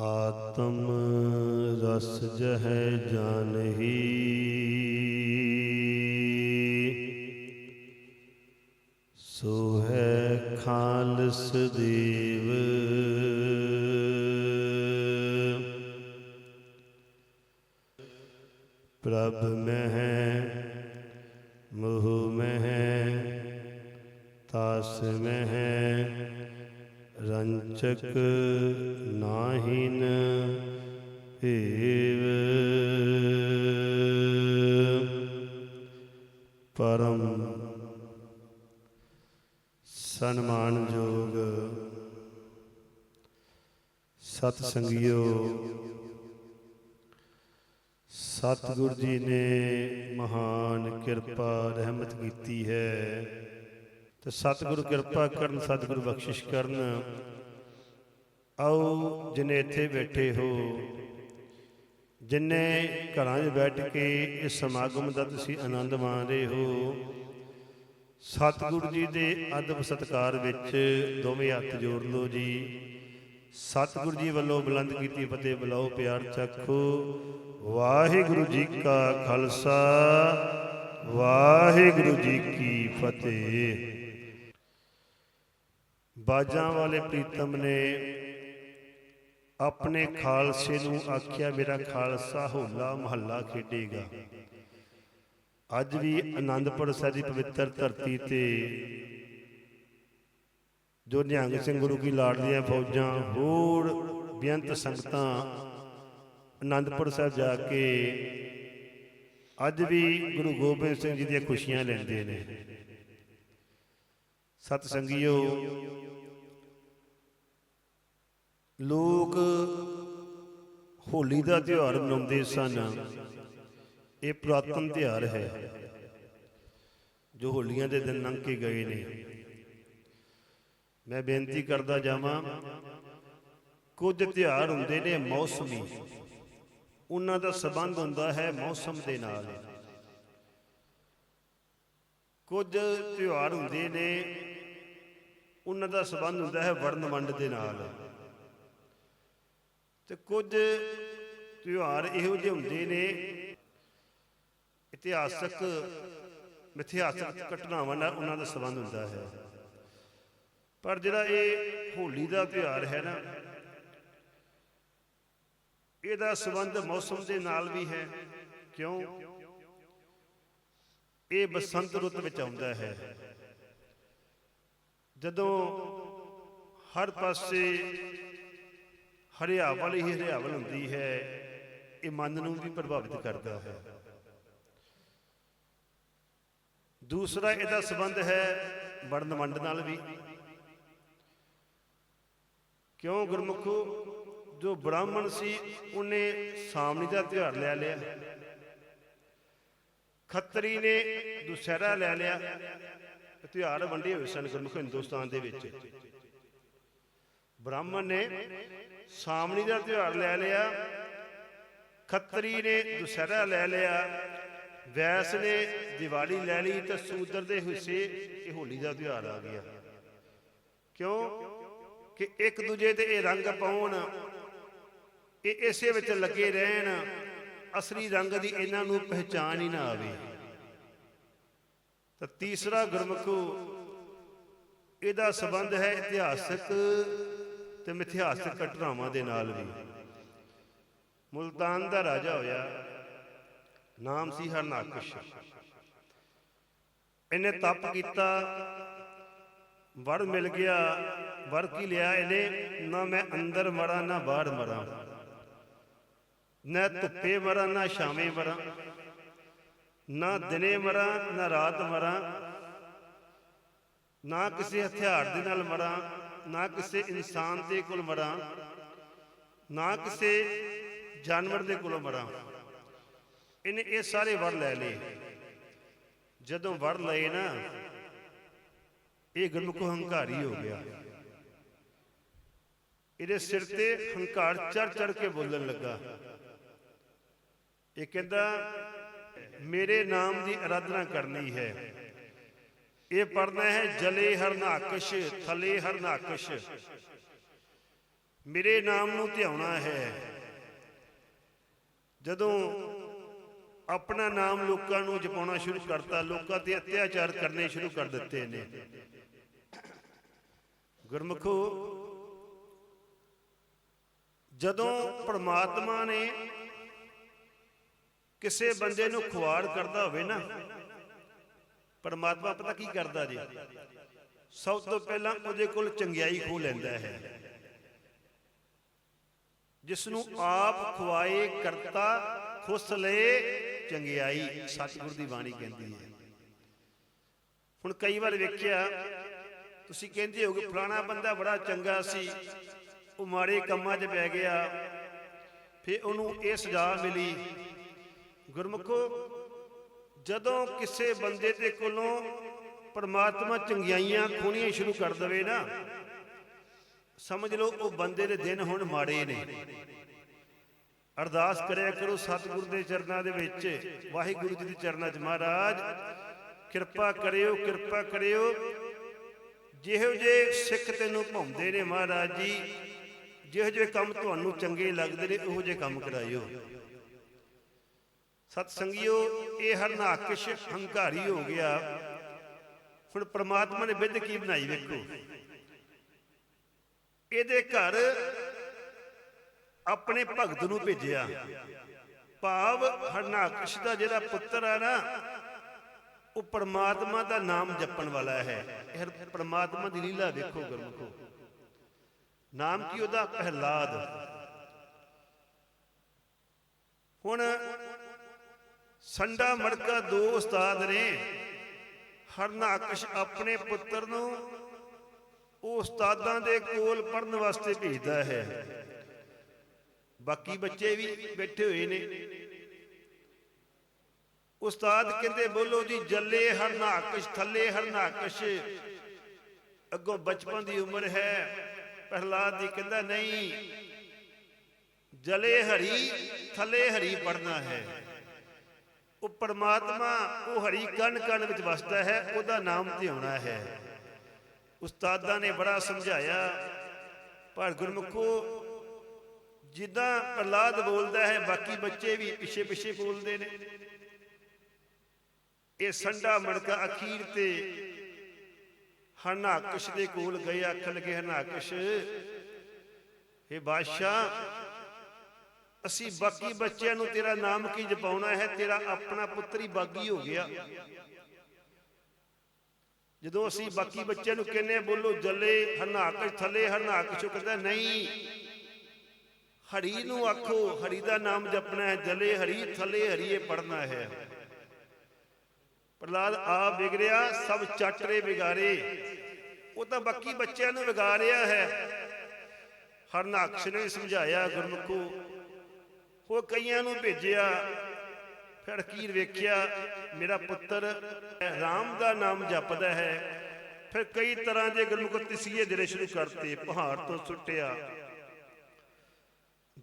ਆਤਮ ਰਸ ਜਹੈ ਜਾਨਹੀ ਸੋ ਹੈ ਖਾਲਸ ਦੇਵ। ਪ੍ਰਭ ਮਹਿ ਮੋਹ ਮਹਿ ਤਾਸ ਮਹਿ। ਰੰਚਕ ਨਾਹਿਨ ਏਵ। ਪਰਮ ਸਨਮਾਨਯੋਗ ਸਤ ਸੰਗਿਓ ਸਤਿਗੁਰ ਜੀ ਨੇ ਮਹਾਨ ਕਿਰਪਾ ਰਹਿਮਤ ਕੀਤੀ ਹੈ। ਤੇ ਸਤਿਗੁਰੂ ਕਿਰਪਾ ਕਰਨ, ਸਤਿਗੁਰੂ ਬਖਸ਼ਿਸ਼ ਕਰਨ। ਆਓ ਜਿਨੇ ਇੱਥੇ ਬੈਠੇ ਹੋ, ਜਿਨੇ ਘਰਾਂ 'ਚ ਬੈਠ ਕੇ ਇਸ ਸਮਾਗਮ ਦਾ ਤੁਸੀਂ ਆਨੰਦ ਮਾਣ ਰਹੇ ਹੋ, ਸਤਿਗੁਰੂ ਜੀ ਦੇ ਅਦਬ ਸਤਕਾਰ ਵਿੱਚ ਦੋਵੇਂ ਹੱਥ ਜੋੜ ਲਓ ਜੀ। ਸਤਿਗੁਰੂ ਜੀ ਵੱਲੋਂ ਬੁਲੰਦ ਕੀਤੀ ਫਤਿਹ ਬੁਲਾਓ, ਪਿਆਰ ਚੱਖੋ ਵਾਹਿਗੁਰੂ ਜੀ ਕਾ ਖਾਲਸਾ, ਵਾਹਿਗੁਰੂ ਜੀ ਕੀ ਫਤਿਹ। ਬਾਜਾਂ ਵਾਲੇ ਪ੍ਰੀਤਮ ਨੇ ਆਪਣੇ ਖਾਲਸੇ ਨੂੰ ਆਖਿਆ, ਮੇਰਾ ਖਾਲਸਾ ਹੋਲਾ ਮਹੱਲਾ ਖੇਡੇਗਾ। ਅੱਜ ਵੀ ਆਨੰਦਪੁਰ ਸਾਹਿਬ ਦੀ ਪਵਿੱਤਰ ਧਰਤੀ ਤੇ ਜੋ ਨਿਹੰਗ ਸਿੰਘ ਗੁਰੂ ਕੀ ਲਾਡਲੀਆਂ ਫੌਜਾਂ, ਹੋਰ ਬੇਅੰਤ ਸੰਗਤਾਂ ਆਨੰਦਪੁਰ ਸਾਹਿਬ ਜਾ ਕੇ ਅੱਜ ਵੀ ਗੁਰੂ ਗੋਬਿੰਦ ਸਿੰਘ ਜੀ ਦੀਆਂ ਖੁਸ਼ੀਆਂ ਲੈਂਦੇ ਨੇ। ਸਤ ਸੰਗਿਓ ਲੋਕ ਹੋਲੀ ਦਾ ਤਿਉਹਾਰ ਮਨਾਉਂਦੇ ਸਨ। ਇਹ ਪੁਰਾਤਨ ਤਿਉਹਾਰ ਹੈ, ਜੋ ਹੋਲੀਆਂ ਦੇ ਦਿਨ ਲੰਘ ਕੇ ਗਏ ਨੇ। ਮੈਂ ਬੇਨਤੀ ਕਰਦਾ ਜਾਵਾਂ, ਕੁਝ ਤਿਉਹਾਰ ਹੁੰਦੇ ਨੇ ਮੌਸਮੀ। ਉਹਨਾਂ ਦਾ ਸਬੰਧ ਹੁੰਦਾ ਹੈ ਮੌਸਮ ਦੇ ਨਾਲ। ਕੁਝ ਤਿਉਹਾਰ ਹੁੰਦੇ ਨੇ, ਉਹਨਾਂ ਦਾ ਸਬੰਧ ਹੁੰਦਾ ਹੈ ਵਰਨਮੰਡ ਦੇ ਨਾਲ। ਤੇ ਕੁਝ ਤਿਉਹਾਰ ਇਹੋ ਜਿਹੇ ਹੁੰਦੇ ਨੇ ਇਤਿਹਾਸਕ, ਮਿਥਿਹਾਸਕ ਘਟਨਾਵਾਂ ਨਾਲ ਉਹਨਾਂ ਦਾ ਸੰਬੰਧ ਹੁੰਦਾ ਹੈ। ਪਰ ਜਿਹੜਾ ਇਹ ਹੋਲੀ ਦਾ ਤਿਉਹਾਰ ਹੈ ਨਾ, ਇਹਦਾ ਸੰਬੰਧ ਮੌਸਮ ਦੇ ਨਾਲ ਵੀ ਹੈ। ਕਿਉਂ? ਇਹ ਬਸੰਤ ਰੁੱਤ ਵਿੱਚ ਆਉਂਦਾ ਹੈ। ਜਦੋਂ ਹਰ ਪਾਸੇ ਹਰਿਆਵਲ ਹੀ ਹਰਿਆਵਲ ਹੁੰਦੀ ਹੈ, ਇਹ ਮਨ ਨੂੰ ਵੀ ਪ੍ਰਭਾਵਿਤ ਕਰਦਾ ਹੈ। ਦੂਸਰਾ ਇਹਦਾ ਸੰਬੰਧ ਹੈ ਵਰਨਮੰਡ ਨਾਲ ਵੀ। ਕਿਉਂ ਗੁਰਮੁਖੋ, ਜੋ ਬ੍ਰਾਹਮਣ ਸੀ, ਉਹਨੇ ਸਾਮਣੀ ਦਾ ਤਿਉਹਾਰ ਲੈ ਲਿਆ। ਖੱਤਰੀ ਨੇ ਦੁਸਹਿਰਾ ਲੈ ਲਿਆ। ਤਿਉਹਾਰ ਵੰਡੇ ਹੋਏ ਸਨ ਗੁਰਮੁਖ ਹਿੰਦੁਸਤਾਨ ਦੇ ਵਿੱਚ। ਬ੍ਰਾਹਮਣ ਨੇ ਸਾਮਣੀ ਦਾ ਤਿਉਹਾਰ ਲੈ ਲਿਆ, ਖੱਤਰੀ ਨੇ ਦੁਸਹਿਰਾ ਲੈ ਲਿਆ, ਵੈਸ ਨੇ ਦੀਵਾਲੀ ਲੈ ਲਈ ਤੇ ਸੂਦਰ ਦੇ ਹਿੱਸੇ ਇਹ ਹੋਲੀ ਦਾ ਤਿਉਹਾਰ ਆ ਗਿਆ। ਕਿਉਂ? ਕਿ ਇੱਕ ਦੂਜੇ ਤੇ ਇਹ ਰੰਗ ਪਾਉਣ, ਇਹ ਇਸੇ ਵਿੱਚ ਲੱਗੇ ਰਹਿਣ, ਅਸਲੀ ਰੰਗ ਦੀ ਇਹਨਾਂ ਨੂੰ ਪਹਿਚਾਨ ਹੀ ਨਾ ਆਵੇ। ਤਾਂ ਤੀਸਰਾ ਗੁਰਮੁਖੋ, ਇਹਦਾ ਸਬੰਧ ਹੈ ਇਤਿਹਾਸਕ ਤੇ ਮਿਥਿਹਾਸਕ ਘਟਨਾਵਾਂ ਦੇ ਨਾਲ ਵੀ। ਮੁਲਤਾਨ ਦਾ ਰਾਜਾ ਹੋਇਆ। ਨਾਮ ਸੀ ਹਰਨਾਕਸ਼। ਇਹਨੇ ਤਪ ਕੀਤਾ। ਵਰ ਮਿਲ ਗਿਆ। ਵਰ ਕੀ ਲਿਆ ਇਹਨੇ? ਨਾ ਮੈਂ ਅੰਦਰ ਮਰਾਂ ਨਾ ਬਾਹਰ ਮਰਾਂ ਨਾ ਧੁੱਪੇ ਮਰਾਂ ਨਾ ਸ਼ਾਮੇ ਮਰਾਂ ਨਾ ਦਿਨੇ ਮਰਾਂ ਨਾ ਰਾਤ ਮਰਾਂ ਨਾ ਕਿਸੇ ਹਥਿਆਰ ਦੇ ਨਾਲ ਮਰਾਂ ਨਾ ਕਿਸੇ ਇਨਸਾਨ ਦੇ ਕੋਲ ਮਰਾਂ, ਨਾ ਕਿਸੇ ਜਾਨਵਰ ਦੇ ਕੋਲੋਂ ਮਰਾਂ। ਇਹਨੇ ਇਹ ਸਾਰੇ ਵਰ ਲੈ ਲਏ। ਜਦੋਂ ਵਰ ਲਏ ਨਾ, ਇਹ ਗੁਰਮੁਖ ਹੰਕਾਰੀ ਹੋ ਗਿਆ। ਇਹਦੇ ਸਿਰ ਤੇ ਹੰਕਾਰ ਚੜ ਚੜ ਕੇ ਬੋਲਣ ਲੱਗਾ। ਇਹ ਕਹਿੰਦਾ, ਮੇਰੇ ਨਾਮ ਦੀ ਆਰਾਧਨਾ ਕਰਨੀ ਹੈ। ਇਹ ਪੜਨਾ ਹੈ, ਜਲੇ ਹਰਨਾਕਸ਼ ਥਲੇ ਹਰਨਾਕਸ਼ ਮੇਰੇ ਨਾਮ ਨੂੰ ਧਿਆਉਣਾ ਹੈ। ਜਦੋਂ ਆਪਣਾ ਨਾਮ ਲੋਕਾਂ ਨੂੰ ਜਪਾਉਣਾ ਸ਼ੁਰੂ ਕਰਤਾ, ਲੋਕਾਂ ਤੇ ਅਤਿਆਚਾਰ ਕਰਨੇ ਸ਼ੁਰੂ ਕਰ ਦਿੱਤੇ ਨੇ। ਗੁਰਮੁਖੋ, ਜਦੋਂ ਪ੍ਰਮਾਤਮਾ ਨੇ ਕਿਸੇ ਬੰਦੇ ਨੂੰ ਖੁਆੜ ਕਰਦਾ ਹੋਵੇ ਨਾ ਪਰਮਾਤਮਾ ਪਤਾ ਕੀ ਕਰਦਾ ਜੀ? ਸਭ ਤੋਂ ਪਹਿਲਾਂ ਉਹਦੇ ਕੋਲ ਚੰਗਿਆਈ ਖੋ ਲੈਂਦਾ ਹੈ। ਜਿਸ ਨੂੰ ਆਪ ਖਵਾਏ ਕਰਤਾ, ਖੁਸ ਲਏ, ਚੰਗਿਆਈ ਸਤਿਗੁਰ ਦੀ ਬਾਣੀ ਕਹਿੰਦੀ ਹੈ। ਹੁਣ ਕਈ ਵਾਰ ਵੇਖਿਆ, ਤੁਸੀਂ ਕਹਿੰਦੇ ਹੋਗੇ, ਫਲਾਣਾ ਬੰਦਾ ਬੜਾ ਚੰਗਾ ਸੀ, ਉਹ ਮਾੜੇ ਕੰਮਾਂ 'ਚ ਪੈ ਗਿਆ, ਫਿਰ ਉਹਨੂੰ ਇਹ ਸਜ਼ਾ ਮਿਲੀ। ਗੁਰਮੁਖੋ ਜਦੋਂ ਕਿਸੇ ਬੰਦੇ ਦੇ ਕੋਲੋਂ ਪਰਮਾਤਮਾ ਚੰਗਿਆਈਆਂ ਖੋਣੀਆਂ ਸ਼ੁਰੂ ਕਰ ਦਵੇ ਨਾ, ਸਮਝ ਲਓ ਉਹ ਬੰਦੇ ਦੇ ਦਿਨ ਹੁਣ ਮਾੜੇ ਨੇ। ਅਰਦਾਸ ਕਰਿਆ ਕਰੋ ਸਤਿਗੁਰ ਦੇ ਚਰਨਾਂ ਦੇ ਵਿੱਚ, ਵਾਹਿਗੁਰੂ ਜੀ ਦੇ ਚਰਨਾਂ 'ਚ ਮਹਾਰਾਜ, ਕਿਰਪਾ ਕਰਿਓ ਕਿਰਪਾ ਕਰਿਓ। ਜਿਹੋ ਜੇ ਸਿੱਖ ਤੈਨੂੰ ਭਾਉਂਦੇ ਨੇ ਮਹਾਰਾਜ ਜੀ, ਜਿਹੋ ਜਿਹੇ ਕੰਮ ਤੁਹਾਨੂੰ ਚੰਗੇ ਲੱਗਦੇ ਨੇ, ਉਹੋ ਜਿਹੇ ਕੰਮ ਕਰਾਇਓ। ਸਤ ਸੰਗਿਓ ਇਹ ਹਰਨਾਕਸ਼ ਹੰਕਾਰੀ ਹੋ ਗਿਆ। ਹੁਣ ਪ੍ਰਮਾਤਮਾ ਨੇ ਵਿਧ ਕੀ ਬਣਾਈ ਵੇਖੋ। ਇਹਦੇ ਘਰ ਆਪਣੇ ਭਗਤ ਨੂੰ ਭੇਜਿਆ। ਭਾਵ ਹਰਨਾਕਸ਼ ਦਾ ਜਿਹੜਾ ਪੁੱਤਰ ਆ ਨਾ, ਉਹ ਪਰਮਾਤਮਾ ਦਾ ਨਾਮ ਜਪਣ ਵਾਲਾ ਹੈ। ਇਹ ਪਰਮਾਤਮਾ ਦੀ ਲੀਲਾ ਵੇਖੋ ਗੁਰਮੁਖੋ। ਨਾਮ ਕੀ ਉਹਦਾ? ਪਹਿਲਾਦ ਹੁਣ ਸੰਡਾ ਮੜਕਾ ਦੋ ਉਸਤਾਦ ਨੇ ਹਰਨਾਕਸ਼ ਆਪਣੇ ਪੁੱਤਰ ਨੂੰ ਉਹ ਉਸਤਾਦਾਂ ਦੇ ਕੋਲ ਪੜਨ ਵਾਸਤੇ ਭੇਜਦਾ ਹੈ। ਬਾਕੀ ਬੱਚੇ ਵੀ ਬੈਠੇ ਹੋਏ ਨੇ। ਉਸਤਾਦ ਕਹਿੰਦੇ, ਬੋਲੋ ਜੀ, ਜੱਲੇ ਹਰਨਾਕਸ਼ ਥੱਲੇ ਹਰਨਾਕਸ਼ ਅੱਗੋਂ ਬਚਪਨ ਦੀ ਉਮਰ ਹੈ, ਪ੍ਰਹਲਾਦ ਜੀ ਕਹਿੰਦਾ, ਨਹੀਂ, ਜਲੇ ਹਰੀ, ਥੱਲੇ ਹਰੀ ਪੜਨਾ ਹੈ। ਉਹ ਪਰਮਾਤਮਾ ਉਹ ਹਰੀ ਕਣ ਕਣ ਵਿੱਚ ਵਸਦਾ ਹੈ, ਉਹਦਾ ਨਾਮ ਧਿਆਉਣਾ ਹੈ। ਉਸਤਾਦਾਂ ਨੇ ਬੜਾ ਸਮਝਾਇਆ ਪਰ ਗੁਰਮੁਖੋ, ਜਿੱਦਾਂ ਪ੍ਰਹਲਾਦ ਬੋਲਦਾ ਹੈ, ਬਾਕੀ ਬੱਚੇ ਵੀ ਪਿੱਛੇ ਪਿੱਛੇ ਬੋਲਦੇ ਨੇ। ਇਹ ਸੰਡਾ ਮੜਕਾ ਅਖੀਰ ਤੇ ਹਰਨਾਕਸ਼ ਦੇ ਕੋਲ ਗਏ ਆਖਣ ਲੱਗੇ ਹਰਨਾਕਸ਼ ਇਹ ਬਾਦਸ਼ਾਹ ਅਸੀਂ ਬਾਕੀ ਬੱਚਿਆਂ ਨੂੰ ਤੇਰਾ ਨਾਮ ਕੀ ਜਪਾਉਣਾ ਹੈ? ਤੇਰਾ ਆਪਣਾ ਪੁੱਤਰ ਹੀ ਬਾਗੀ ਹੋ ਗਿਆ। ਜਦੋਂ ਅਸੀਂ ਬਾਕੀ ਬੱਚਿਆਂ ਨੂੰ ਕਹਿੰਦੇ ਬੋਲੋ, ਜੱਲੇ, ਹਰਨਾਕ, ਥੱਲੇ ਹਰਨਾਕ ਉਹ ਕਹਿੰਦਾ ਨਹੀਂ। ਹਰੀ ਨੂੰ ਆਖੋ, ਹਰੀ ਦਾ ਨਾਮ ਜਪਣਾ ਹੈ, ਜਲੇ, ਹਰੀ, ਥੱਲੇ ਹਰੀਏ ਇਹ ਪੜਨਾ ਹੈ। ਪ੍ਰਲਾਦ ਆ ਵਿਗੜਿਆ, ਸਭ ਚੱਟਰੇ ਵਿਗਾਰੇ। ਉਹ ਤਾਂ ਬਾਕੀ ਬੱਚਿਆਂ ਨੂੰ ਵਿਗਾੜਿਆ ਹੈ। ਹਰਨਾਕਸ਼ ਨੇ ਸਮਝਾਇਆ, ਗੁਰਮੁਖੋ ਉਹ ਕਈਆਂ ਨੂੰ ਭੇਜਿਆ। ਫਿਰ ਅਖੀਰ ਵੇਖਿਆ, ਮੇਰਾ ਪੁੱਤਰ ਰਾਮ ਦਾ ਨਾਮ ਜਪਦਾ ਹੈ। ਫਿਰ ਕਈ ਤਰ੍ਹਾਂ ਦੇ ਗੁਰਮੁਖ ਤਸੀਹੇ ਦੇਣੇ ਸ਼ੁਰੂ ਕਰਤੇ, ਪਹਾੜ ਤੋਂ ਸੁੱਟਿਆ,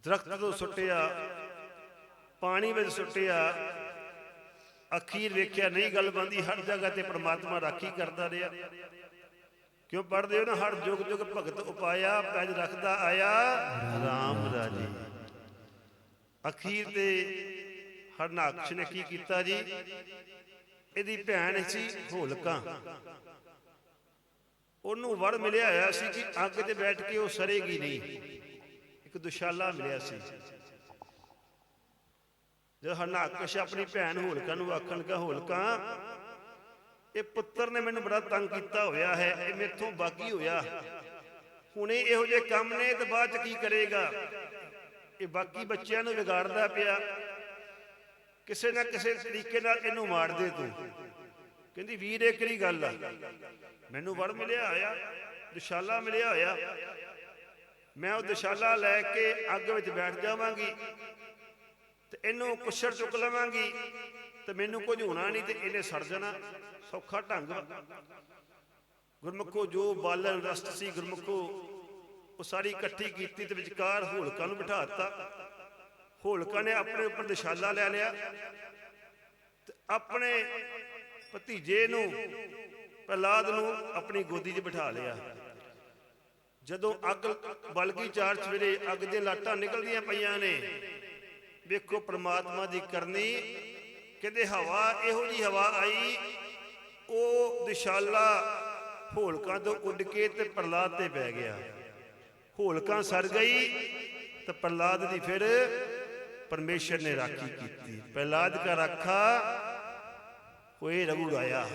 ਦਰਖਤ ਤੋਂ ਸੁੱਟਿਆ, ਪਾਣੀ ਵਿੱਚ ਸੁੱਟਿਆ। ਅਖੀਰ ਵੇਖਿਆ, ਨਹੀਂ ਗੱਲ ਬੰਦੀ ਹਰ ਜਗ੍ਹਾ ਤੇ ਪ੍ਰਮਾਤਮਾ ਰਾਖੀ ਕਰਦਾ ਰਿਹਾ। ਕਿਉਂ ਪੜਦੇ ਹੋ ਨਾ? ਹਰ ਜੁਗ ਜੁਗ ਭਗਤ ਉਪਾਇਆ, ਪੈਜ ਰੱਖਦਾ ਆਇਆ, ਰਾਮ ਰਾਜੇ। ਅਖੀਰ ਤੇ ਹਰਨਾਕਸ਼ ਨੇ ਕੀ ਕੀਤਾ ਜੀ? ਇਹਦੀ ਭੈਣ ਸੀ ਹੋਲਕਾ। ਉਹਨੂੰ ਵੜ ਮਿਲਿਆ ਹੋਇਆ ਸੀ ਕਿ ਅੱਗ ਤੇ ਬੈਠ ਕੇ ਉਹ ਸਰੇਗੀ ਨਹੀਂ। ਇੱਕ ਦੁਸ਼ਾਲਾ ਮਿਲਿਆ ਸੀ। ਜਦ ਹਰਨਾਕਸ਼ ਆਪਣੀ ਭੈਣ ਹੋਲਕਾ ਨੂੰ ਆਖਣ ਲੱਗਾ, ਹੋਲਕਾ, ਇਹ ਪੁੱਤਰ ਨੇ ਮੈਨੂੰ ਬੜਾ ਤੰਗ ਕੀਤਾ ਹੋਇਆ ਹੈ, ਇਹ ਮੇਥੋਂ ਬਾਗੀ ਹੋਇਆ। ਹੁਣੇ ਇਹੋ ਜਿਹੇ ਕੰਮ ਨੇ ਤੇ ਬਾਅਦ ਚ ਕੀ ਕਰੇਗਾ? ਇਹ ਬਾਕੀ ਬੱਚਿਆਂ ਨੂੰ ਵਿਗਾੜਦਾ ਪਿਆ। ਕਿਸੇ ਨਾ ਕਿਸੇ ਤਰੀਕੇ ਨਾਲ ਇਹਨੂੰ ਮਾਰ ਦੇ ਤੂੰ। ਕਹਿੰਦੀ, ਵੀਰ ਇਹ ਕਿਹੜੀ ਗੱਲ ਆ। ਮੈਨੂੰ ਵੜ ਮਿਲਿਆ ਹੋਇਆ, ਦੁਸ਼ਾਲਾ ਮਿਲਿਆ ਹੋਇਆ। ਮੈਂ ਉਹ ਦੁਸ਼ਾਲਾ ਲੈ ਕੇ ਅੱਗ ਵਿੱਚ ਬੈਠ ਜਾਵਾਂਗੀ ਤੇ ਇਹਨੂੰ ਕੁਛੜ ਚੁੱਕ ਲਵਾਂਗੀ ਤੇ ਮੈਨੂੰ ਕੁਝ ਹੋਣਾ ਨਹੀਂ ਤੇ ਇਹਨੇ ਸੜ ਜਾਣਾ। ਸੌਖਾ ਢੰਗ ਵਾ। ਗੁਰਮੁਖੋ, ਜੋ ਬਾਲਣ ਰਸਤ ਸੀ ਗੁਰਮੁਖੋ ਉਹ ਸਾਰੀ ਇਕੱਠੀ ਕੀਤੀ ਤੇ ਵਿਚਕਾਰ ਹੋਲਕਾ ਨੂੰ ਬਿਠਾ ਦਿੱਤਾ। ਹੋਲਕਾ ਨੇ ਆਪਣੇ ਉੱਪਰ ਦਿਸ਼ਾਲਾ ਲੈ ਲਿਆ ਤੇ ਆਪਣੇ ਭਤੀਜੇ ਨੂੰ, ਪ੍ਰਹਲਾਦ ਨੂੰ ਆਪਣੀ ਗੋਦੀ 'ਚ ਬਿਠਾ ਲਿਆ। ਜਦੋਂ ਅੱਗ ਬਲਗੀ ਚਾਰ ਸਵੇਰੇ, ਅੱਗ ਦੀਆਂ ਲਾਟਾਂ ਨਿਕਲਦੀਆਂ ਪਈਆਂ ਨੇ, ਵੇਖੋ ਪ੍ਰਮਾਤਮਾ ਦੀ ਕਰਨੀ, ਕਹਿੰਦੇ ਹਵਾ, ਇਹੋ ਜੀ ਹਵਾ ਆਈ, ਉਹ ਦਿਸ਼ਾਲਾ ਹੋਲਕਾਂ ਤੋਂ ਉੱਡ ਕੇ ਤੇ ਪ੍ਰਲਾਦ ਤੇ ਪੈ ਗਿਆ। ਹੋਲਕਾਂ ਸੜ ਗਈ ਤੇ ਪ੍ਰਲਾਦ ਦੀ ਫਿਰ ਪਰਮੇਸ਼ਰ ਨੇ ਰਾਖੀ ਕੀਤੀ। ਪ੍ਰਲਾਦ ਕਾ ਰੱਖਾ ਹੋਏ ਰਘੁਰਾਇਆ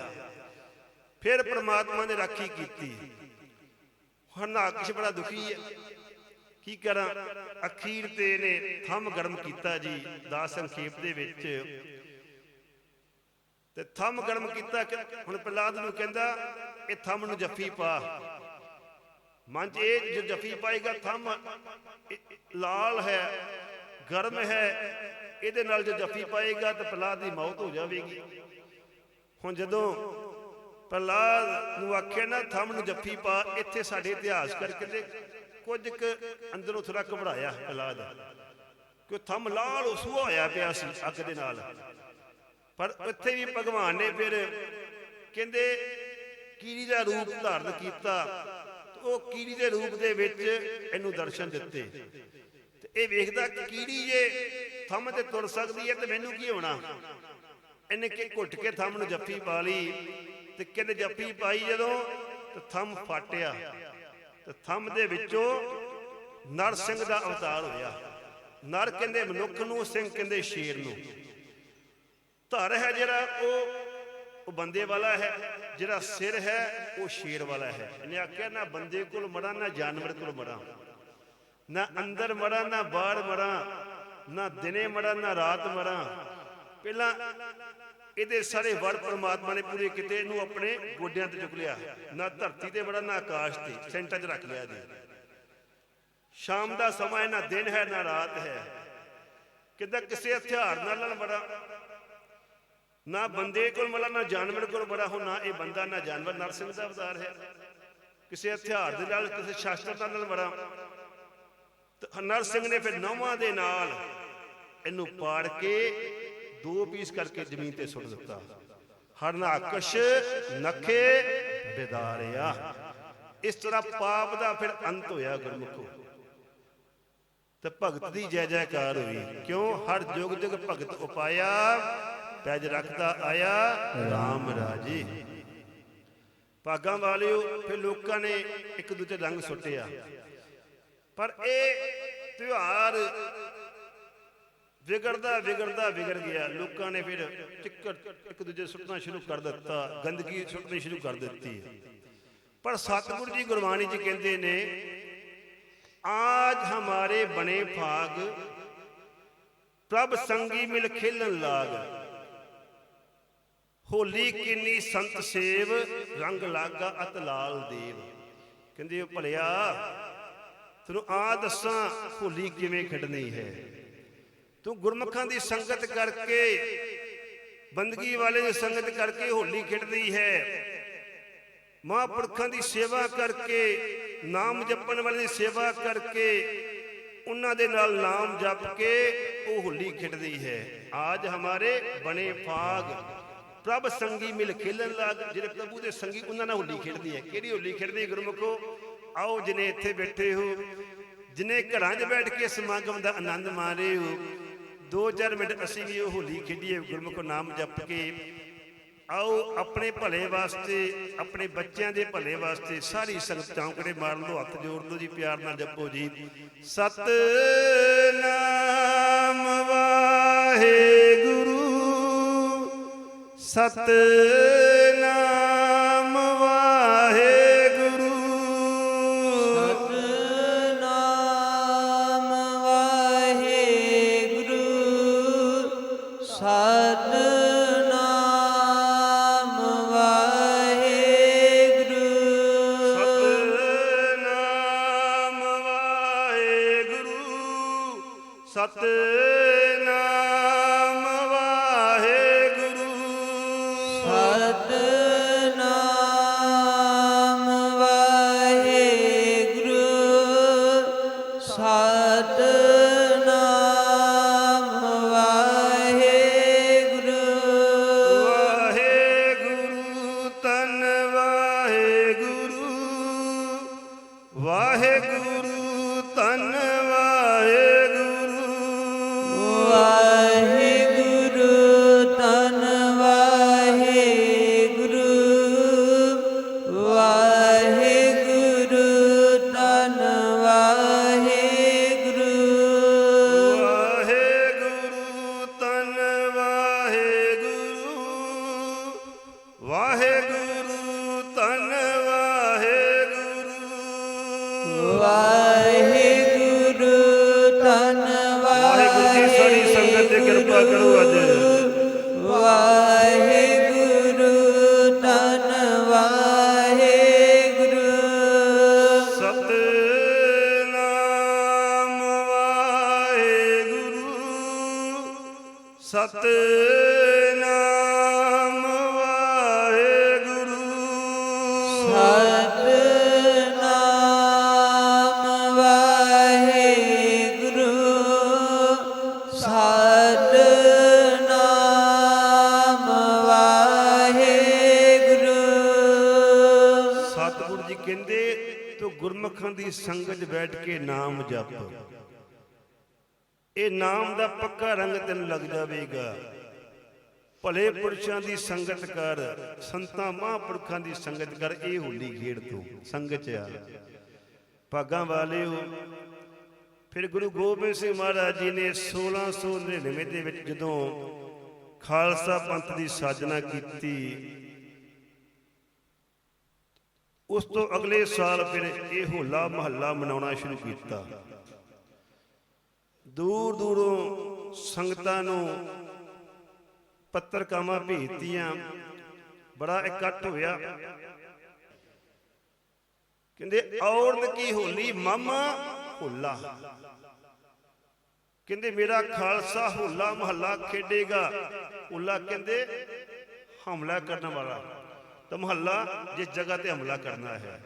ਫਿਰ ਪ੍ਰਮਾਤਮਾ ਨੇ ਰਾਖੀ ਕੀਤੀ। ਹਰਨਾਕਸ਼ ਬੜਾ ਦੁਖੀ ਹੈ। ਕੀ ਕਰਾਂ? ਅਖੀਰ ਤੇ ਨੇ ਥੰਮ ਗਰਮ ਕੀਤਾ ਜੀ ਦਾਸ ਸੰਖੇਪ ਦੇ ਵਿੱਚ। ਤੇ ਥੰਮ ਗਰਮ ਕੀਤਾ ਹੁਣ ਪ੍ਰਲਾਦ ਨੂੰ ਕਹਿੰਦਾ, ਇਹ ਥੰਮ ਨੂੰ ਜੱਫੀ ਪਾ। ਮਨ 'ਚ ਇਹ ਜੋ ਜੱਫੀ ਪਾਏਗਾ, ਥੰਮ ਲਾਲ ਹੈ, ਗਰਮ ਹੈ, ਇਹਦੇ ਨਾਲ ਜੋ ਜੱਫੀ ਪਾਏਗਾ ਤਾਂ ਪ੍ਰਲਾਦ ਦੀ ਮੌਤ ਹੋ ਜਾਵੇਗੀ। ਹੁਣ ਜਦੋਂ ਪ੍ਰਲਾਦ ਨੂੰ ਆਖਿਆ ਨਾ, ਥੰਮ ਨੂੰ ਜੱਫੀ ਪਾ, ਇੱਥੇ ਸਾਡੇ ਇਤਿਹਾਸ ਕਰਕੇ ਤੇ ਕੁਝ ਕੁ ਅੰਦਰੋਂ ਥੋੜਾ ਘਬਰਾਇਆ ਪ੍ਰਲਾਦ ਕਿ ਥੰਮ ਲਾਲ ਉਸੂਆ ਹੋਇਆ ਪਿਆ ਸੀ ਅੱਗ ਦੇ ਨਾਲ। ਪਰ ਉੱਥੇ ਵੀ ਭਗਵਾਨ ਨੇ ਫਿਰ ਕਹਿੰਦੇ ਕੀੜੀ ਦਾ ਰੂਪ ਧਾਰਨ ਕੀਤਾ ਉਹ ਕੀੜੀ ਦੇ ਰੂਪ ਦੇ ਵਿੱਚ ਇਹਨੂੰ ਦਰਸ਼ਨ ਦਿੱਤੇ। ਤੇ ਇਹ ਵੇਖਦਾ ਕਿ ਕੀੜੀ ਜੇ ਥੰਮ ਤੇ ਤੁਰ ਸਕਦੀ ਹੈ, ਤੇ ਮੈਨੂੰ ਕੀ ਹੋਣਾ? ਇਹਨੇ ਕਿ ਘੁੱਟ ਕੇ ਥੰਮ ਨੂੰ ਜੱਫੀ ਪਾ ਲਈ, ਤੇ ਕਿਤੇ ਜੱਫੀ ਪਾਈ ਜਦੋਂ? ਤੇ ਥੰਮ ਫਾਟਿਆ। ਤੇ ਥੰਮ ਦੇ ਵਿੱਚੋਂ ਨਰ ਸਿੰਘ ਦਾ ਅਵਤਾਰ ਹੋਇਆ। ਨਰ ਕਹਿੰਦੇ ਮਨੁੱਖ ਨੂੰ, ਸਿੰਘ ਕਹਿੰਦੇ ਸ਼ੇਰ ਨੂੰ। ਧਰ ਹੈ ਜਿਹੜਾ, ਉਹ ਉਹ ਬੰਦੇ ਵਾਲਾ ਹੈ, ਜਿਹੜਾ ਸਿਰ ਹੈ, ਉਹ ਸ਼ੇਰ ਵਾਲਾ ਹੈ। ਇਹਨੇ ਆਖਿਆ, ਨਾ ਬੰਦੇ ਕੋਲ ਮਰਾਂ, ਨਾ ਜਾਨਵਰ ਕੋਲ ਮਰਾਂ। ਨਾ ਅੰਦਰ ਮਰਾਂ, ਨਾ ਬਾਹਰ ਮਰਾਂ, ਨਾ ਦਿਨੇ ਮਰਾਂ, ਨਾ ਰਾਤ ਮਰਾਂ। ਪਹਿਲਾਂ ਇਹਦੇ ਸਾਰੇ ਵਰ ਪਰਮਾਤਮਾ ਨੇ ਪੂਰੇ ਕੀਤੇ, ਇਹਨੂੰ ਆਪਣੇ ਗੋਡਿਆਂ ਤੇ ਚੁੱਕ ਲਿਆ। ਨਾ ਧਰਤੀ ਤੇ ਮਰਾਂ ਨਾ ਆਕਾਸ਼ ਤੇ, ਸੈਂਟਰ 'ਚ ਰੱਖ ਲਿਆ ਜੀ ਸ਼ਾਮ ਦਾ ਸਮਾਂ ਹੈ, ਨਾ ਦਿਨ ਹੈ, ਨਾ ਰਾਤ ਹੈ। ਕਿਦਾਂ ਕਿਸੇ ਹਥਿਆਰ ਨਾਲ ਨਾਲ ਮਰਾਂ। ਨਾ ਬੰਦੇ ਕੋਲ ਮਲਾ ਨਾ ਜਾਨਵਰ ਕੋਲ ਬੜਾ ਹੋ ਨਾ ਇਹ ਬੰਦਾ, ਨਾ ਜਾਨਵਰ ਨਰਸਿੰਘ ਦਾ ਅਵਤਾਰ ਹੈ। ਕਿਸੇ ਹਥਿਆਰ ਦੇ ਨਾਲ, ਕਿਸੇ ਸ਼ਾਸਤਰ ਨਾਲ ਬੜਾ। ਨਰਸਿੰਘ ਨੇ ਫਿਰ ਨੌਵਾਂ ਦੇ ਨਾਲ ਇਹਨੂੰ ਪਾੜ ਕੇ ਦੋ ਪੀਸ ਕਰਕੇ ਜ਼ਮੀਨ ਤੇ ਸੁੱਟ ਦਿੱਤਾ। ਹਰਨਾਕਸ਼ ਨਖੇ ਬਿਦਾਰਿਆ। ਇਸ ਤਰ੍ਹਾਂ ਪਾਪ ਦਾ ਫਿਰ ਅੰਤ ਹੋਇਆ ਗੁਰਮੁਖੋ। ਤੇ ਭਗਤ ਦੀ ਜੈ ਜੈਕਾਰ ਹੋਈ। ਕਿਉਂ? ਹਰ ਜੁਗ ਜੁਗ ਭਗਤ ਉਪਾਇਆ। ਪੈਜ ਰੱਖਦਾ ਆਇਆ RAM ਰਾਜੇ। ਭਾਗਾਂ ਵਾਲਿਓ, ਫਿਰ ਲੋਕਾਂ ਨੇ ਇੱਕ ਦੂਜੇ ਰੰਗ ਸੁੱਟਿਆ। ਪਰ ਇਹ ਤਿਉਹਾਰ ਵਿਗੜਦਾ ਵਿਗੜਦਾ, ਵਿਗੜ ਗਿਆ। ਲੋਕਾਂ ਨੇ ਫਿਰ ਟਿੱਕਰ ਇੱਕ ਦੂਜੇ ਸੁੱਟਣਾ ਸ਼ੁਰੂ ਕਰ ਦਿੱਤਾ, ਗੰਦਗੀ ਸੁੱਟਣੀ ਸ਼ੁਰੂ ਕਰ ਦਿੱਤੀ। ਪਰ ਸਤਿਗੁਰੂ ਜੀ, ਗੁਰਬਾਣੀ 'ਚ ਕਹਿੰਦੇ ਨੇ, ਆਜ ਹਮਾਰੇ ਬਣੇ ਭਾਗ, ਪ੍ਰਭ ਸੰਗੀ ਮਿਲ ਖੇਲਣ ਲਾਗ। ਹੋਲੀ ਕਿੰਨੀ ਸੰਤ ਸੇਵ, ਰੰਗ ਲਾਗਾ ਅਤ ਲਾਲ ਦੇਵ। ਕਹਿੰਦੇ ਉਹ ਭਲਿਆ, ਤੈਨੂੰ ਆ ਦੱਸਾਂ, ਹੋਲੀ ਕਿਵੇਂ ਖੇਡਣੀ ਹੈ? ਤੂੰ ਗੁਰਮੁਖਾਂ ਦੀ ਸੰਗਤ ਕਰਕੇ, ਬੰਦਗੀ ਵਾਲੇ ਦੀ ਸੰਗਤ ਕਰਕੇ ਹੋਲੀ ਖੇਡਦੀ ਹੈ। ਮਹਾਂਪੁਰਖਾਂ ਦੀ ਸੇਵਾ ਕਰਕੇ, ਨਾਮ ਜਪਣ ਵਾਲੇ ਦੀ ਸੇਵਾ ਕਰਕੇ, ਉਹਨਾਂ ਦੇ ਨਾਲ ਨਾਮ ਜਪ ਕੇ ਉਹ ਹੋਲੀ ਖੇਡਦੀ ਹੈ। ਆਜ ਹਮਾਰੇ ਬਣੇ ਫਾਗ। ਪ੍ਰਭ ਸੰਗੀ ਮਿਲ ਖੇਲਣ ਲੱਗ, ਜਿਹੜੇ ਪ੍ਰਭੂ ਦੇ ਸੰਗੀ ਉਹਨਾਂ ਨਾਲ ਹੋਲੀ ਖੇਡਦੀ ਹੈ। ਕਿਹੜੀ ਹੋਲੀ ਖੇਡਦੀ ਗੁਰਮੁਖੋ? ਆਓ ਜਿਨੇ ਇੱਥੇ ਬੈਠੇ ਹੋ, ਜਿਨੇ ਘਰਾਂ 'ਚ ਬੈਠ ਕੇ ਸਮਾਗਮ ਦਾ ਆਨੰਦ ਮਾਣ ਰਹੇ ਹੋ, ਦੋ ਚਾਰ ਮਿੰਟ ਅਸੀਂ ਵੀ ਉਹ ਹੋਲੀ ਖੇਡੀਏ, ਗੁਰਮੁਖੋ ਨਾਮ ਜਪ ਕੇ। ਆਓ ਆਪਣੇ ਭਲੇ ਵਾਸਤੇ, ਆਪਣੇ ਬੱਚਿਆਂ ਦੇ ਭਲੇ ਵਾਸਤੇ ਸਾਰੀ ਸੰਗਤ ਚੌਂਕੜੇ ਮਾਰ ਲਓ ਹੱਥ ਜੋੜ ਲਓ ਜੀ, ਪਿਆਰ ਨਾਲ ਜਪੋ ਜੀ। ਸਤ ਨਾਮ ਵਾਹਿਗੁਰੂ। ਸਤ ਨਾਮ ਵਾਹਿਗੁਰੂ। ਸਤਨਾਮ ਵਾਹਿਗੁਰੂ। ਸਤਨਾਮ ਦੀ ਸੰਗਤ ਬੈਠ ਕੇ ਨਾਮ ਜਪ। ਇਹ ਨਾਮ ਦਾ ਪੱਕਾ ਰੰਗ ਤੈਨੂੰ ਲੱਗ ਜਾਵੇਗਾ। ਭਲੇ ਪੁਰਸ਼ਾਂ ਦੀ ਸੰਗਤ ਕਰ, ਸੰਤਾਂ ਮਹਾਂਪੁਰਖਾਂ ਦੀ ਸੰਗਤ ਕਰ, ਇਹ ਹੋਲੀ ਖੇਡ ਤੋਂ, ਸੰਗਤ ਆ। ਭਾਗਾਂ ਵਾਲਿਓ, ਫਿਰ ਗੁਰੂ ਗੋਬਿੰਦ ਸਿੰਘ ਮਹਾਰਾਜ ਜੀ ਨੇ 1699 ਦੇ ਵਿੱਚ ਜਦੋਂ ਖਾਲਸਾ ਪੰਥ ਦੀ ਸਾਜਨਾ ਕੀਤੀ ਉਸ ਤੋਂ ਅਗਲੇ ਸਾਲ ਫਿਰ ਇਹ ਹੋਲਾ ਮਹੱਲਾ ਮਨਾਉਣਾ ਸ਼ੁਰੂ ਕੀਤਾ। ਦੂਰ ਦੂਰੋਂ ਸੰਗਤਾਂ ਨੂੰ ਪੱਤਰਕਾਵਾਂ ਭੇਜਤੀਆਂ। ਬੜਾ ਇਕੱਠ ਹੋਇਆ। ਕਹਿੰਦੇ ਔਰਤ ਕੀ ਹੋਲੀ? ਮਾਮਾ, ਹੋਲਾ। ਕਹਿੰਦੇ, ਮੇਰਾ ਖਾਲਸਾ ਹੋਲਾ ਮਹੱਲਾ ਖੇਡੇਗਾ। ਹੋਲਾ ਕਹਿੰਦੇ, ਹਮਲਾ ਕਰਨ ਵਾਲਾ। ਤਾਂ ਮਹੱਲਾ ਜਿਸ ਜਗ੍ਹਾ ਤੇ ਹਮਲਾ ਕਰਨਾ ਹੈ।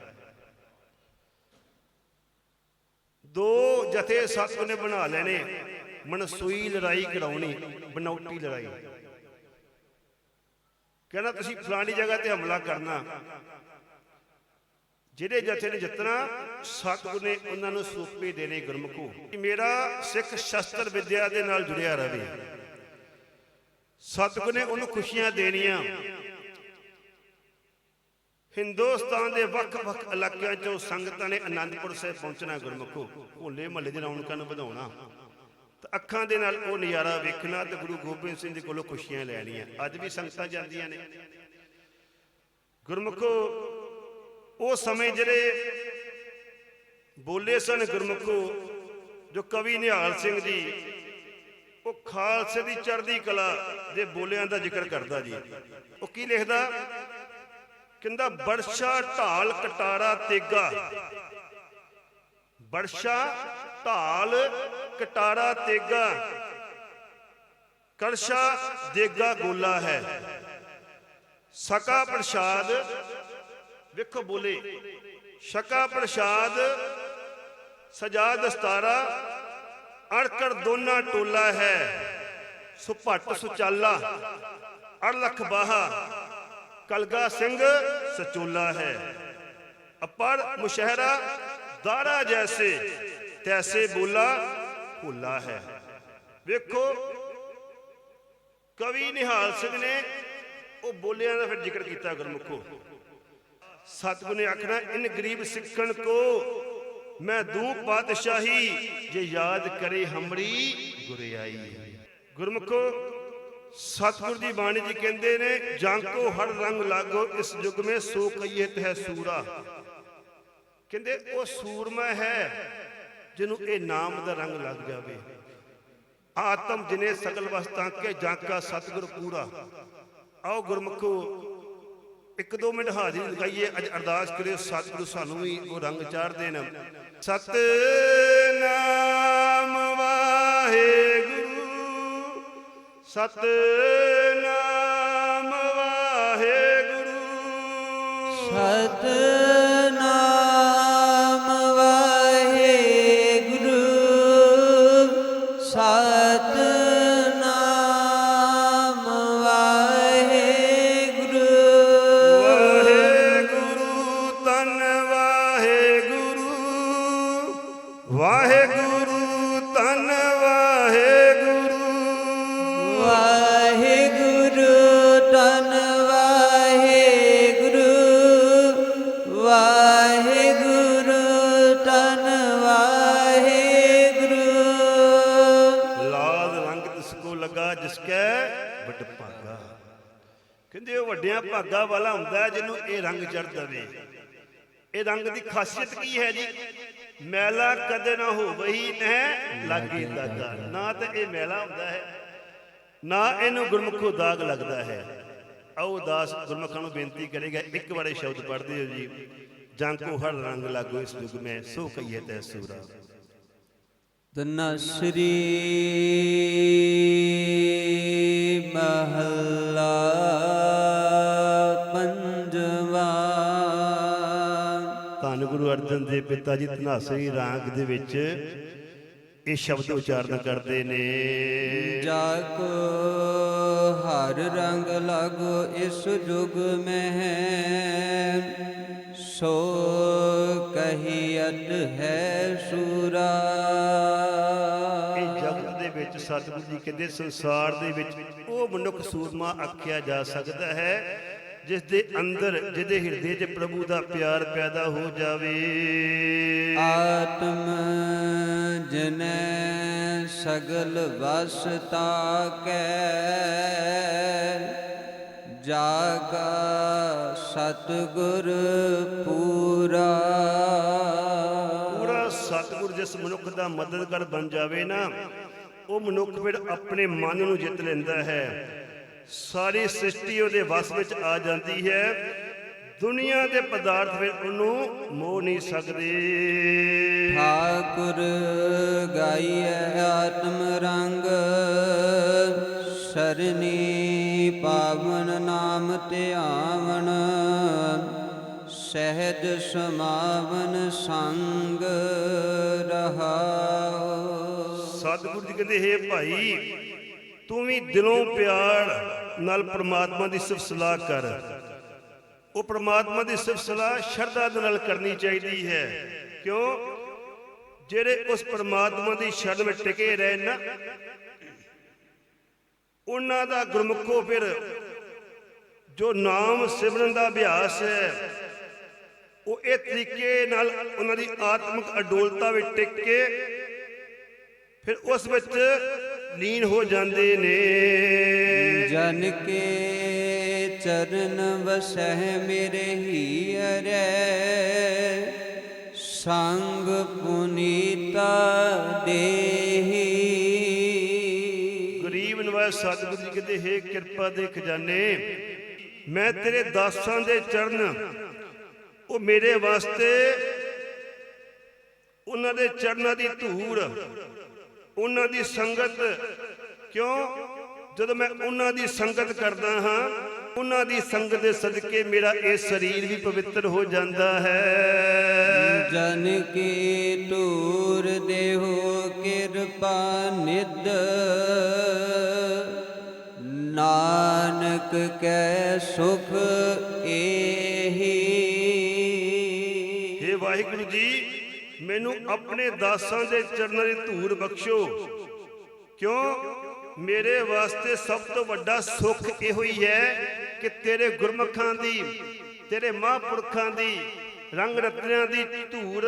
ਦੋ ਜਥੇ ਸਤਿਗੁਰ ਨੇ ਬਣਾ ਲੈਣੇ। ਮਨਸੂਈ ਲੜਾਈ ਕਰਾਉਣੀ ਬਨੌਟੀ ਲੜਾਈ। ਕਹਿੰਦਾ ਤੁਸੀਂ ਫਲਾਣੀ ਜਗ੍ਹਾ ਤੇ ਹਮਲਾ ਕਰਨਾ। ਜਿਹੜੇ ਜਥੇ ਨੇ ਜਿੱਤਣਾ ਸਤਿਗੁਰ ਨੇ ਉਹਨਾਂ ਨੂੰ ਸੂਪੇ ਦੇਣੇ ਗੁਰਮੁਖੋ। ਮੇਰਾ ਸਿੱਖ ਸ਼ਸਤਰ ਵਿਦਿਆ ਦੇ ਨਾਲ ਜੁੜਿਆ ਰਹੇ। ਸਤਿਗੁਰ ਨੇ ਉਹਨੂੰ ਖੁਸ਼ੀਆਂ ਦੇਣੀਆਂ। ਹਿੰਦੁਸਤਾਨ ਦੇ ਵੱਖ-ਵੱਖ ਇਲਾਕਿਆਂ 'ਚੋਂ ਸੰਗਤਾਂ ਨੇ ਆਨੰਦਪੁਰ ਸਾਹਿਬ ਪਹੁੰਚਣਾ ਗੁਰਮੁਖੋ। ਹੋਲੇ ਮਹੱਲੇ ਦੇ ਰੌਣਕਾਂ ਨੂੰ ਵਧਾਉਣਾ। ਤਾਂ ਅੱਖਾਂ ਦੇ ਨਾਲ ਉਹ ਨਜ਼ਾਰਾ ਵੇਖਣਾ ਤੇ ਗੁਰੂ ਗੋਬਿੰਦ ਸਿੰਘ ਜੀ ਕੋਲੋਂ ਖੁਸ਼ੀਆਂ ਲੈਣੀਆਂ ਅੱਜ ਵੀ ਸੰਗਤਾਂ ਜਾਂਦੀਆਂ ਨੇ। ਗੁਰਮੁਖੋ, ਉਹ ਸਮੇਂ ਜਿਹੜੇ ਬੋਲੇ ਸਨ ਗੁਰਮੁਖੋ, ਜੋ ਕਵੀ ਨਿਹਾਲ ਸਿੰਘ ਜੀ, ਉਹ ਖਾਲਸੇ ਦੀ ਚੜ੍ਹਦੀ ਕਲਾ ਦੇ ਬੋਲਿਆਂ ਦਾ ਜ਼ਿਕਰ ਕਰਦਾ ਜੀ। ਉਹ ਕੀ ਲਿਖਦਾ? ਕਹਿੰਦਾ, ਬਰਸ਼ਾ ਢਾਲ ਕਟਾਰਾ ਤੇਗਾ। ਬਰਸ਼ਾ ਢਾਲ ਕਟਾਰਾ ਤੇਗਾ। ਕਰਸ਼ਾ ਦੇਗਾ ਗੋਲਾ ਹੈ। ਸਕਾ ਪ੍ਰਸ਼ਾਦ। ਵੇਖੋ ਬੋਲੇ। ਸ਼ਕਾ ਪ੍ਰਸ਼ਾਦ ਸਜਾ ਦਸਤਾਰਾ। ਅੜਕੜ ਦੋਨਾ ਟੋਲਾ ਹੈ। ਸੁਭੱਟ ਸੁਚਾਲਾ। ਅੜਲਖ ਬਾਹਾ। ਕਲਗਾ ਸਿੰਘ ਸਚੋਲਾ ਹੈ। ਅਪਰ ਮੁਸ਼ਹਿਰਾ ਦਾਰਾ ਜੈਸੇ ਤੈਸੇ ਬੋਲਾ ਭੁੱਲਾ ਹੈ। ਵੇਖੋ, ਕਵੀ ਨਿਹਾਲ ਸਿੰਘ ਨੇ ਉਹ ਬੋਲਿਆਂ ਦਾ ਫਿਰ ਜ਼ਿਕਰ ਕੀਤਾ ਗੁਰਮੁਖੋ। ਸਤਿਗੁਰ ਨੇ ਆਖਣਾ, ਇਨ ਗਰੀਬ ਸਿੱਖਣ ਕੋ ਮੈਂ ਦੂ ਪਾਤਸ਼ਾਹੀ, ਜੇ ਯਾਦ ਕਰੇ ਹਮਰੀ ਗੁਰਿਆਈ। ਗੁਰਮੁਖੋ ਸਤਿਗੁਰ ਦੀ ਬਾਣੀ ਜੀ ਕਹਿੰਦੇ ਨੇ ਜਾਂਕੋ ਹਰ ਰੰਗ ਲਾਗੋ, ਇਸ ਯੁਗ ਮੇ ਸੋ ਕਈਤ ਹੈ ਸੂਰਾ। ਕਹਿੰਦੇ, ਉਹ ਸੂਰਮਾ ਹੈ, ਜਿਹਨੂੰ ਇਹ ਨਾਮ ਦਾ ਰੰਗ ਲੱਗ ਜਾਵੇ। ਆਤਮ ਜਿਨੇ ਸਗਲ ਵਸਤਾਂ ਕੇ ਜਾਂਕਾ ਸਤਿਗੁਰ ਪੂਰਾ। ਆਓ ਗੁਰਮੁਖੋ, ਇੱਕ ਦੋ ਮਿੰਟ ਹਾਜ਼ਰੀ ਲਗਾਈਏ, ਅੱਜ ਅਰਦਾਸ ਕਰਿਓ, ਸਤਿਗੁਰੂ ਸਾਨੂੰ ਵੀ ਉਹ ਰੰਗ ਚਾੜ ਦੇਣ। ਸਤਨਾਮ ਵਾਹਿਗੁਰੂ। ਸਤਨਾਮ ਵਾਹਿਗੁਰੂ। ਸਤਿ ਦੀ ਖਾਸੀਅਤ ਕੀ ਹੈ ਜੀ? ਮੈਲਾ ਕਦੇ ਨਾ ਹੋਵਈ ਨਹਿ, ਲਾਗੇ ਦਾਗਾ ਨਾ ਤਾਂ ਇਹ ਮੈਲਾ ਹੁੰਦਾ ਹੈ, ਨਾ ਇਹਨੂੰ ਗੁਰਮੁਖੋ ਦਾਗ ਲੱਗਦਾ ਹੈ। ਆਓ ਦਾਸ ਗੁਰਮੁਖਾਂ ਨੂੰ ਬੇਨਤੀ ਕਰੇਗਾ ਇੱਕ ਵਾਰੇ ਸ਼ਬਦ ਪੜ੍ਹਦੇ ਹੋ ਜੀ। ਜਾਂ ਕੋ ਹਰ ਰੰਗ ਲਾਗੋ ਇਸ ਯੁਗ ਮੈਂ, ਸੋ ਕਹੀਏ ਤੈ ਸੂਰਾ। ਤਨਸਰੀ ਮਹੱਲਾ ਗੁਰੂ ਅਰਜਨ ਦੇਵ ਪਿਤਾ ਜੀ ਧਨਾਸਰੀ ਰਾਗ ਦੇ ਵਿੱਚ ਇਹ ਸ਼ਬਦ ਉਚਾਰਨ ਕਰਦੇ ਨੇ। ਜਾ ਕੋ ਹਰ ਰੰਗ ਲਾਗੋ ਇਸ ਜੁਗ ਮਹਿ ਸੋ ਕਹੀਅਤ ਹੈ ਸੂਰਾ। ਇਹ ਜਗਤ ਦੇ ਵਿੱਚ ਸਤਿਗੁਰੂ ਜੀ ਕਹਿੰਦੇ ਸੰਸਾਰ ਦੇ ਵਿੱਚ ਉਹ ਮਨੁੱਖ ਸੂਰਮਾ ਆਖਿਆ ਜਾ ਸਕਦਾ ਹੈ ਜਿਸ ਦੇ ਅੰਦਰ ਜਿਹਦੇ ਹਿਰਦੇ 'ਚ ਪ੍ਰਭੂ ਦਾ ਪਿਆਰ ਪੈਦਾ ਹੋ ਜਾਵੇ। ਆਤਮ ਜਨੈ ਸਗਲ ਵਸਤਾ ਕੈ ਜਾਗਾ ਸਤਗੁਰ ਪੂਰਾ। ਪੂਰਾ ਸਤਿਗੁਰ ਜਿਸ ਮਨੁੱਖ ਦਾ ਮਦਦਗਾਰ ਬਣ ਜਾਵੇ ਨਾ ਉਹ ਮਨੁੱਖ ਫਿਰ ਆਪਣੇ ਮਨ ਨੂੰ ਜਿੱਤ ਲੈਂਦਾ ਹੈ। ਸਾਰੀ ਸ੍ਰਿਸ਼ਟੀ ਉਹਦੇ ਵਸ ਵਿੱਚ ਆ ਜਾਂਦੀ ਹੈ। ਦੁਨੀਆ ਦੇ ਪਦਾਰਥ ਫਿਰ ਉਹਨੂੰ ਮੋਹ ਨਹੀਂ ਸਕਦੇ। ਠਾਕੁਰ ਗਾਈਐ ਆਤਮ ਰੰਗ ਸਰਨੀ ਪਾਵਨ ਨਾਮ ਧਿਆਵਨ ਸਹਿਜ ਸਮਾਵਨ ਸੰਗ ਰਹਾਉ ਸਤਿਗੁਰੂ ਜੀ ਕਹਿੰਦੇ ਹੈ ਭਾਈ ਤੂੰ ਵੀ ਦਿਲੋਂ ਪਿਆਰ ਨਾਲ ਪ੍ਰਮਾਤਮਾ ਦੀ ਸਿਫਤ ਸਲਾਹ ਕਰ। ਉਹ ਪ੍ਰਮਾਤਮਾ ਦੀ ਸਿਫਤ ਸਲਾਹ ਸ਼ਰਧਾ ਦੇ ਨਾਲ ਕਰਨੀ ਚਾਹੀਦੀ ਹੈ। ਕਿਉਂ? ਜਿਹੜੇ ਉਸ ਪ੍ਰਮਾਤਮਾ ਦੀ ਸ਼ਰਨ ਵਿੱਚ ਟਿਕੇ ਰਹੇ ਨਾ, ਉਹਨਾਂ ਦਾ ਗੁਰਮੁਖੋ ਫਿਰ ਜੋ ਨਾਮ ਸਿਮਰਨ ਦਾ ਅਭਿਆਸ ਹੈ, ਉਹ ਇਹ ਤਰੀਕੇ ਨਾਲ ਉਹਨਾਂ ਦੀ ਆਤਮਿਕ ਅਡੋਲਤਾ ਵਿੱਚ ਟਿਕ ਕੇ ਫਿਰ ਉਸ ਵਿੱਚ ਲੀਨ ਹੋ ਜਾਂਦੇ ਨੇ। ਜਨ ਕੇ ਚਰਨ ਵਸਹਿ ਮੇਰੇ ਹੀ ਅਰੈ। ਸੰਗ ਪੁਨੀਤਾ ਦੇਹੀ। ਗਰੀਬ ਨਿਵਾਸ ਸਤਿਗੁਰੂ ਜੀ ਕਹਿੰਦੇ ਹੈ ਕਿਰਪਾ ਦੇ ਖਜ਼ਾਨੇ ਮੈਂ ਤੇਰੇ ਦਾਸਾਂ ਦੇ ਚਰਨ ਉਹ ਮੇਰੇ ਵਾਸਤੇ ਉਹਨਾਂ ਦੇ ਚਰਨਾਂ ਦੀ ਧੂੜ ਉਹਨਾਂ ਦੀ ਸੰਗਤ ਕਿਉਂ? ਜਦੋਂ ਮੈਂ ਉਹਨਾਂ ਦੀ ਸੰਗਤ ਕਰਦਾ ਹਾਂ ਉਹਨਾਂ ਦੀ ਸੰਗਤ ਦੇ ਸਦਕੇ ਮੇਰਾ ਇਹ ਸਰੀਰ ਵੀ ਪਵਿੱਤਰ ਹੋ ਜਾਂਦਾ ਹੈ। ਜਨ ਕੀ ਟੂਰ ਦੇਹੋ ਕਿਰਪਾ ਨਿਦ ਨਾਨਕ ਕੈ ਸੁਖ ਏਹੀ। ਹੇ ਵਾਹਿਗੁਰੂ ਜੀ ਮੈਨੂੰ ਆਪਣੇ ਦਾਸਾਂ ਦੇ ਚਰਨਾਂ ਦੀ ਧੂੜ ਬਖਸ਼ੋ। ਕਿਉਂ? ਮੇਰੇ ਵਾਸਤੇ ਸਭ ਤੋਂ ਵੱਡਾ ਸੁੱਖ ਇਹੋ ਹੀ ਹੈ ਕਿ ਤੇਰੇ ਗੁਰਮਖਾਂ ਦੀ ਤੇਰੇ ਮਹਾਂਪੁਰਖਾਂ ਦੀ ਰੰਗ ਰਤਨਿਆਂ ਦੀ ਧੂੜ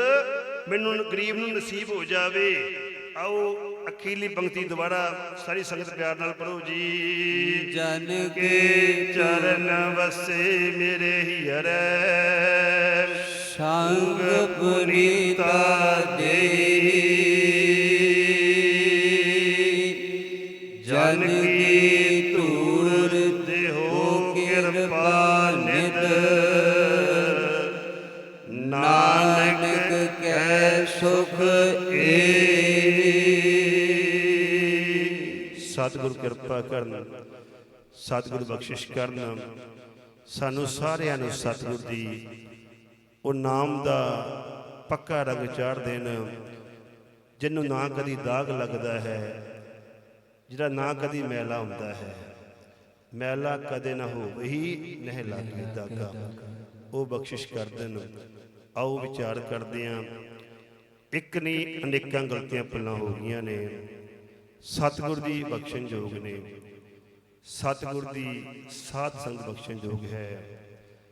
ਮੈਨੂੰ ਗਰੀਬ ਨੂੰ ਨਸੀਬ ਹੋ ਜਾਵੇ। ਆਓ ਅਖੀਲੀ ਪੰਕਤੀ ਦੁਬਾਰਾ ਸਾਰੀ ਸੰਗਤ ਪਿਆਰ ਨਾਲ ਪੜੋ ਜੀ। ਜਨ ਕੇ ਚਰਨ ਵਸੇ ਮੇਰੇ ਹਿਰੈ। ਸੰਗ ਪੁਨੀਤਾ ਦੇਹੀ। ਜਨ ਕੀ ਧੂੜ ਦੇਹੋ ਕਿਰਪਾ ਨਿਦ ਨਾਨਕ ਕੈ ਸੁਖ ਏ ਸਤਿਗੁਰ ਕਿਰਪਾ ਕਰਨਾ, ਸਤਿਗੁਰ ਬਖਸ਼ਿਸ਼ ਕਰਨਾ। ਸਾਨੂੰ ਸਾਰਿਆਂ ਨੂੰ ਸਤਿਗੁਰ ਦੀ ਉਹ ਨਾਮ ਦਾ ਪੱਕਾ ਰੰਗ ਚਾੜ ਦੇਣ ਜਿਹਨੂੰ ਨਾ ਕਦੀ ਦਾਗ ਲੱਗਦਾ ਹੈ, ਜਿਹੜਾ ਨਾ ਕਦੀ ਮੈਲਾ ਹੁੰਦਾ ਹੈ। ਮੈਲਾ ਕਦੇ ਨਾ ਹੋਵੇ ਹੀ ਨਹਿ ਲਾਗੇ ਦਾਗਾ। ਉਹ ਬਖਸ਼ਿਸ਼ ਕਰ ਦੇਣ ਆਓ ਵਿਚਾਰ ਕਰਦੇ ਹਾਂ। ਇੱਕ ਨਹੀਂ ਅਨੇਕਾਂ ਗਲਤੀਆਂ ਪਹਿਲਾਂ ਹੋ ਗਈਆਂ ਨੇ। ਸਤਿਗੁਰ ਦੀ ਬਖਸ਼ਣ ਯੋਗ ਨੇ। ਸਤਿਗੁਰ ਦੀ ਸਾਧ ਸੰਗ ਬਖਸ਼ਣ ਯੋਗ ਹੈ।